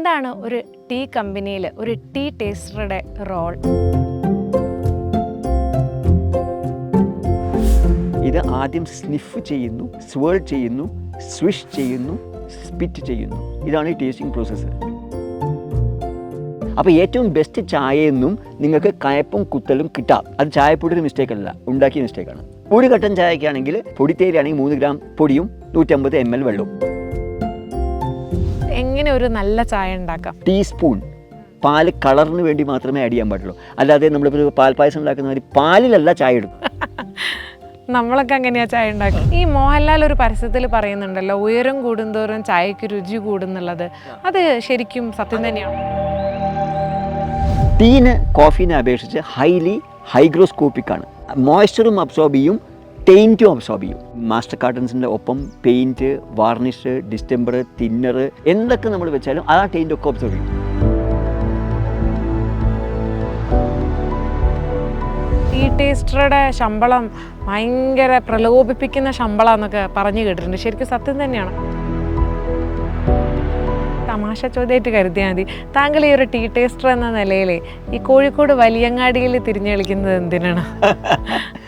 എന്താണ് ഒരു ടീ കമ്പനിയിൽ ഒരു ടീ ടേസ്റ്ററുടെ റോൾ? ഇത് ആദ്യം സ്നിഫ് ചെയ്യുന്നു സ്വേൾ ചെയ്യുന്നു സ്വിഷ് ചെയ്യുന്നു സ്പിറ്റ് ചെയ്യുന്നു. ഇതാണ് ഈ ടേസ്റ്റിംഗ് പ്രോസസ്സ്. അപ്പോൾ ഏറ്റവും ബെസ്റ്റ് ചായയെന്നും നിങ്ങൾക്ക് കയപ്പും കുത്തലും കിട്ടാം. അത് ചായപ്പൊടിയുടെ മിസ്റ്റേക്ക് അല്ല ഉണ്ടാക്കിയ മിസ്റ്റേക്കാണ് ഒരു കട്ടൻ ചായക്കാണെങ്കിൽ പൊടിത്തേയിലാണെങ്കിൽ മൂന്ന് ഗ്രാം പൊടിയും നൂറ്റമ്പത് എം എൽ വെള്ളവും. എങ്ങനെ ഒരു നല്ല ചായ ഉണ്ടാക്കാം. ടീസ്പൂൺ. പാൽ കളറിന് വേണ്ടി മാത്രമേ ആഡ് ചെയ്യാൻ പാടുള്ളൂ. അല്ലാതെ നമ്മളിപ്പോൾ പാൽ പായസം ഉണ്ടാക്കുന്ന മാതിരി പാലിലല്ല ചായ ഇടും. നമ്മളൊക്കെ അങ്ങനെയാ ചായ ഉണ്ടാക്കുക ഈ മോഹൻലാൽ ഒരു പരസ്യത്തിൽ പറയുന്നുണ്ടല്ലോ ഉയരം കൂടുന്തോറും ചായക്ക് രുചി കൂടുന്നുള്ളത്. അത് ശരിക്കും സത്യം തന്നെയാണ്? ടീന് കോഫീനെ അപേക്ഷിച്ച് ഹൈലി ഹൈഗ്രോസ്കോപ്പിക് ആണ്. മോയ്സ്ചറും അബ്സോർബ് ചെയ്യും പെയിന്റും അബ്സോർബ് ചെയ്യും. മാസ്റ്റർ കാർട്ടൻസിന്റെ ഒപ്പം പെയിന്റ് വാർണിഷ് ഡിസ്റ്റംബർ തിന്നർ എന്തൊക്കെ നമ്മൾ വെച്ചാലും ആ ടെയിന്റ് ഒക്കെ അബ്സോർബ് ചെയ്യും. ഈ ടേസ്റ്ററുടെ ശമ്പളം ഭയങ്കര പ്രലോഭിപ്പിക്കുന്ന ശമ്പളം എന്നൊക്കെ പറഞ്ഞു കേട്ടിട്ടുണ്ട്. ശരിക്കും സത്യം തന്നെയാണ്. തമാശ ചോദ്യമായിട്ട് കരുതിയാൽ മതി. താങ്കൾ ഈ ഒരു ടീ ടേസ്റ്റർ എന്ന നിലയിൽ ഈ കോഴിക്കോട് വലിയങ്ങാടിയിൽ തിരിഞ്ഞു കളിക്കുന്നത് എന്തിനാണ്?